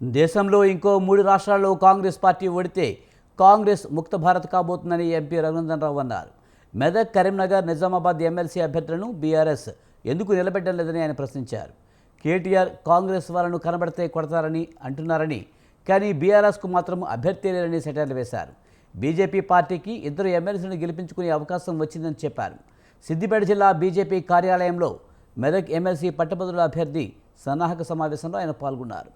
దేశంలో ఇంకో మూడు రాష్ట్రాల్లో కాంగ్రెస్ పార్టీ ఓడితే కాంగ్రెస్ ముక్త భారత్ కాబోతుందని ఎంపీ రఘునందన్ రావు అన్నారు. మెదక్ కరీంనగర్ నిజామాబాద్ ఎమ్మెల్సీ అభ్యర్థులను బీఆర్ఎస్ ఎందుకు నిలబెట్టడం లేదని ఆయన ప్రశ్నించారు. కేటీఆర్ కాంగ్రెస్ వాళ్ళను కనబడితే కొడతారని అంటున్నారని కానీ బీఆర్ఎస్కు మాత్రం అభ్యర్థి లేరని సెటర్లు వేశారు. బీజేపీ పార్టీకి ఇద్దరు ఎమ్మెల్సీలను గెలిపించుకునే అవకాశం వచ్చిందని చెప్పారు. సిద్దిపేట జిల్లా బీజేపీ కార్యాలయంలో మెదక్ ఎమ్మెల్సీ పట్టభద్రుల అభ్యర్థి సన్నాహక సమావేశంలో ఆయన పాల్గొన్నారు.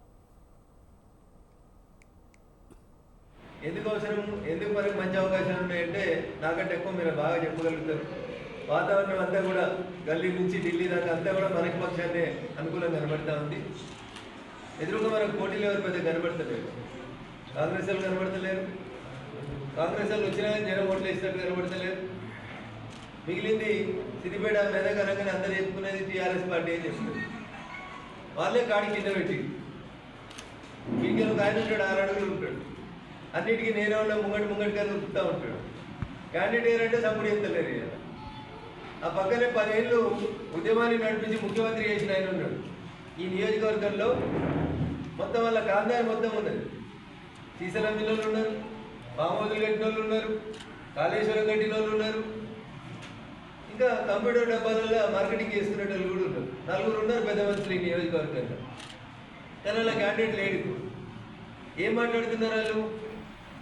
ఎందుకు అవసరం? ఎందుకు మనకు మంచి అవకాశాలు ఉన్నాయంటే నాకంటే ఎక్కువ మీరు బాగా చెప్పగలుగుతారు. వాతావరణం అంతా కూడా గల్లీ నుంచి ఢిల్లీ దాకా అంతా కూడా మనకి పక్షాన్ని అనుకూలంగా కనబడతా ఉంది. ఎదురుగా మనకు పోటీలు ఎవరు పెద్ద కనబడతలేరు. కాంగ్రెస్ వాళ్ళు కనబడతలేరు. కాంగ్రెస్ వాళ్ళు వచ్చినా జనం ఓట్లు వేసినట్టు కనబడతలేరు. మిగిలింది సిద్దిపేట మెదక్ అనగానే అందరు చెప్పుకునేది టీఆర్ఎస్ పార్టీ అని చెప్తుంది వాళ్ళే కాడి కింద పెట్టి మీకు ఆయన ఉంటాడు ఆరు అడుగులు ఉంటాడు. అన్నిటికీ నేనే ఉన్న ముంగటి ముంగడి కదా ఉరుకుతూ ఉంటాడు. క్యాండిడేట్ అంటే సపోర్ట్ చేస్తలేరు ఆ పక్కనే పదేళ్ళు ఉద్యమాన్ని నడిపించి ముఖ్యమంత్రి చేసిన ఆయన ఉన్నాడు. ఈ నియోజకవర్గంలో మొత్తం వాళ్ళ కాందారి మొత్తం ఉన్నది. సీసల పిల్లలు ఉన్నారు పామోదులు కట్టిన వాళ్ళు ఉన్నారు కాళేశ్వరం కట్టిన వాళ్ళు ఉన్నారు. ఇంకా కంప్యూటర్ డబ్బాలలో మార్కెటింగ్ చేసుకునే వాళ్ళు కూడా ఉన్నారు. నలుగురు ఉన్నారు పెద్ద మంత్రి నియోజకవర్గంలో. కానీ అలా క్యాండిడేట్ లేడు ఏం మాట్లాడుతున్నారు వాళ్ళు?